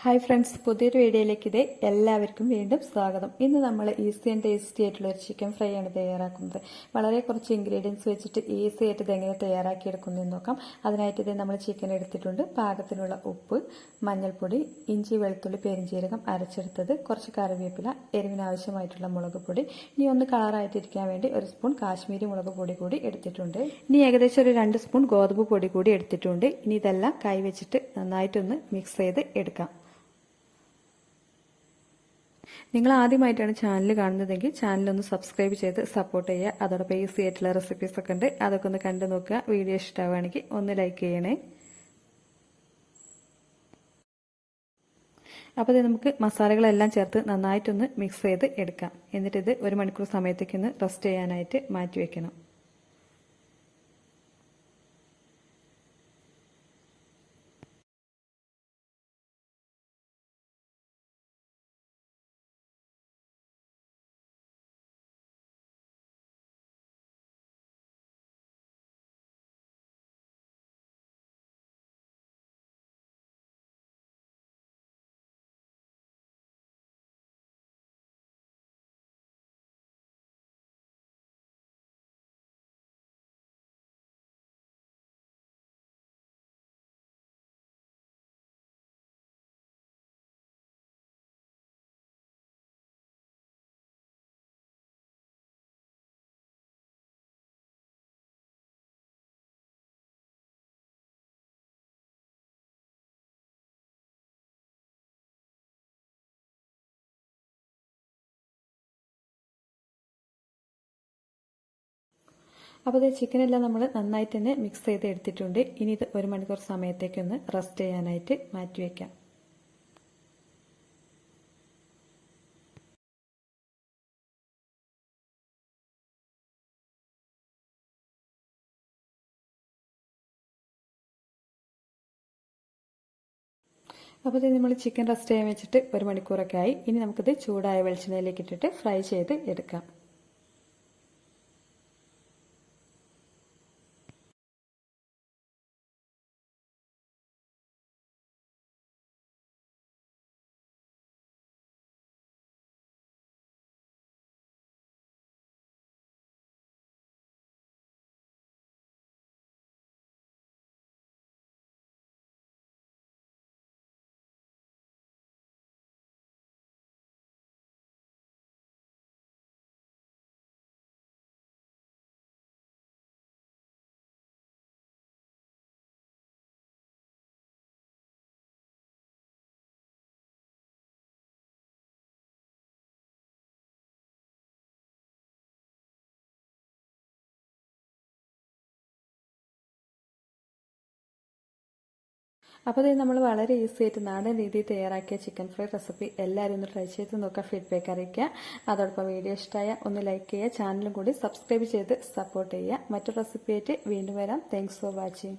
Hi friends പുതിയൊരു വീഡിയോയിലേക്ക് ഇത് എല്ലാവർക്കും വീണ്ടും സ്വാഗതം. ഇന്ന് നമ്മൾ ഈസി ആൻഡ് ടേസ്റ്റി ആയിട്ടുള്ള ഒരു ചിക്കൻ ഫ്രൈ ആണ് തയ്യാറാക്കുന്നത്. വളരെ കുറച്ച് ഇൻഗ്രീഡിയൻസ് വെച്ചിട്ട് ഈസി ആയിട്ട് ഇതെങ്ങനെ തയ്യാറാക്കിയെടുക്കുന്നു എന്ന് നോക്കാം. അതിനായിട്ട് ഇത് നമ്മൾ ചിക്കൻ എടുത്തിട്ടുണ്ട്. പാകത്തിനുള്ള ഉപ്പ് മഞ്ഞൾപ്പൊടി ഇഞ്ചി വെളുത്തുള്ളി പെരിഞ്ചീരകം അരച്ചെടുത്തത് കുറച്ച് കറിവേപ്പില എരിവിനാവശ്യമായിട്ടുള്ള മുളക് പൊടി. ഇനി ഒന്ന് കളറായിട്ടിരിക്കാൻ വേണ്ടി ഒരു സ്പൂൺ കാശ്മീരി മുളക് പൊടി കൂടി എടുത്തിട്ടുണ്ട്. ഇനി ഏകദേശം ഒരു രണ്ട് സ്പൂൺ ഗോതമ്പ് പൊടി കൂടി എടുത്തിട്ടുണ്ട്. ഇനി ഇതെല്ലാം കൈവച്ചിട്ട് നന്നായിട്ടൊന്ന് മിക്സ് ചെയ്ത് എടുക്കാം. നിങ്ങൾ ആദ്യമായിട്ടാണ് ചാനൽ കാണുന്നതെങ്കിൽ ചാനലൊന്ന് സബ്സ്ക്രൈബ് ചെയ്ത് സപ്പോർട്ട് ചെയ്യുക. അതോടൊപ്പം ഈസി ആയിട്ടുള്ള റെസിപ്പീസ് ഒക്കെ ഉണ്ട്. അതൊക്കെ ഒന്ന് കണ്ടു നോക്കുക. വീഡിയോ ഇഷ്ടമാവുകയാണെങ്കിൽ ഒന്ന് ലൈക്ക് ചെയ്യണേ. അപ്പോൾ ഇത് നമുക്ക് മസാലകളെല്ലാം ചേർത്ത് നന്നായിട്ടൊന്ന് മിക്സ് ചെയ്ത് എടുക്കാം. എന്നിട്ടിത് ഒരു മണിക്കൂർ സമയത്തേക്കൊന്ന് റെസ്റ്റ് ചെയ്യാനായിട്ട് മാറ്റി വെക്കണം. അപ്പോൾ ഇത് ചിക്കനെല്ലാം നമ്മൾ നന്നായിട്ട് തന്നെ മിക്സ് ചെയ്ത് എടുത്തിട്ടുണ്ട്. ഇനി ഇത് ഒരു മണിക്കൂർ സമയത്തേക്കൊന്ന് റെസ്റ്റ് ചെയ്യാനായിട്ട് മാറ്റി വയ്ക്കാം അപ്പോൾ ഇത് നമ്മൾ ചിക്കൻ റെസ്റ്റ് ചെയ്യാൻ വെച്ചിട്ട് ഒരു മണിക്കൂറൊക്കെ ആയി. ഇനി നമുക്കിത് ചൂടായ വെളിച്ചെണ്ണയിലേക്ക് ഇട്ടിട്ട് ഫ്രൈ ചെയ്ത് എടുക്കാം. അപ്പോൾ ഇത് നമ്മൾ വളരെ ഈസി ആയിട്ട് നാടൻ രീതിയിൽ തയ്യാറാക്കിയ ചിക്കൻ ഫ്രൈ റെസിപ്പി എല്ലാവരും ഒന്ന് ട്രൈ ചെയ്ത് നോക്കുക ഫീഡ്ബാക്ക് അറിയിക്കുക. അതോടൊപ്പം വീഡിയോ ഇഷ്ടമായ ഒന്ന് ലൈക്ക് ചെയ്യുക ചാനലും കൂടി സബ്സ്ക്രൈബ് ചെയ്ത് സപ്പോർട്ട് ചെയ്യുക. മറ്റൊരു റെസിപ്പി ആയിട്ട് വീണ്ടും വരാം. Thanks for watching